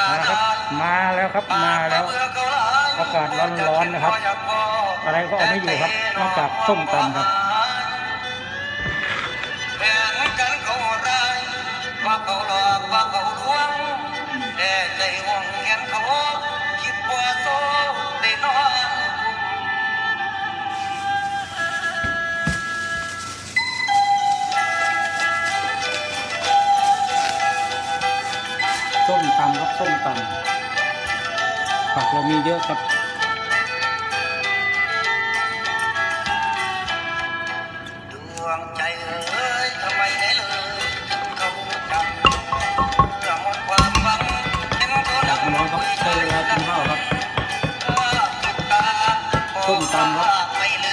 มาแล้วครับมาแล้วครับ มาแล้วอากาศร้อนๆนะครับ อะไรก็เอาไม่อยู่ครับ นอกจากส้มตำครับแบ่งกันเขาได้ว่าเขาหลอกว่าเขาลวงแต่ใจห่วงเห็นเขาคิดว่าโต ส้มตำครับส้มตำผักเรามีเยอะครับดวงใจเอ้ยทำไมได้เลยเขาจับเพื่อหมดความหวังเห็นเขาอยากมาลองครับใช้เวลากินข้าวครับส้มตำครับ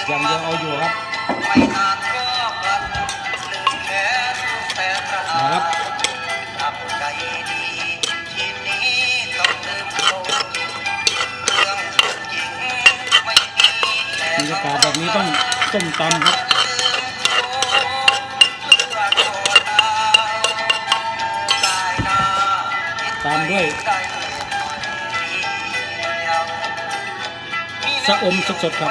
อย่างเดียวเอาอยู่ครับ กาศแบบนี้ต้องส้มตำครับตามด้วยสะอมสดๆครับ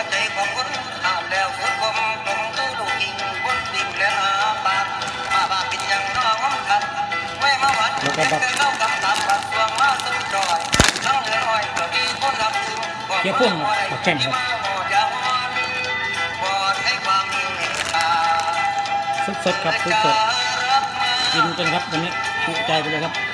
แล้วก็แบบเกี๊ยวพุ่งปักแข่งครับ สดๆครับสดๆกินกันครับวันนี้ถูกใจไปเลยครับ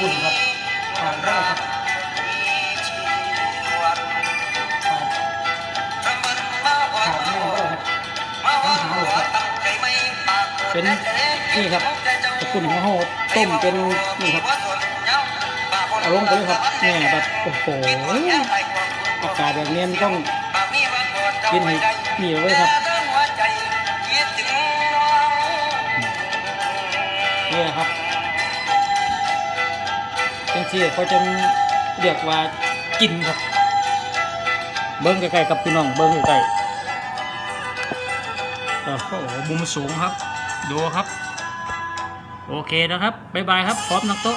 คุณครับทานครับทานทานไม่ได้ครับเป็นนี่ครับขอบคุณของเขาต้มเป็นนี่ครับเอาลงไปเลยครับเนี่ยแบบโอ้โหอากาศแบบนี้ต้องกินให้เหนี่ไว้ครับนี่ครับ จังซี่เขาจะเรียกว่ากินครับ เบิ้งใกล้ๆกับพี่น้องเบิ้งใกล้ๆโอ้โหมุมสูงครับ ดูครับ โอเคนะครับ บ๊ายบายครับพร้อมนักโต๊ะ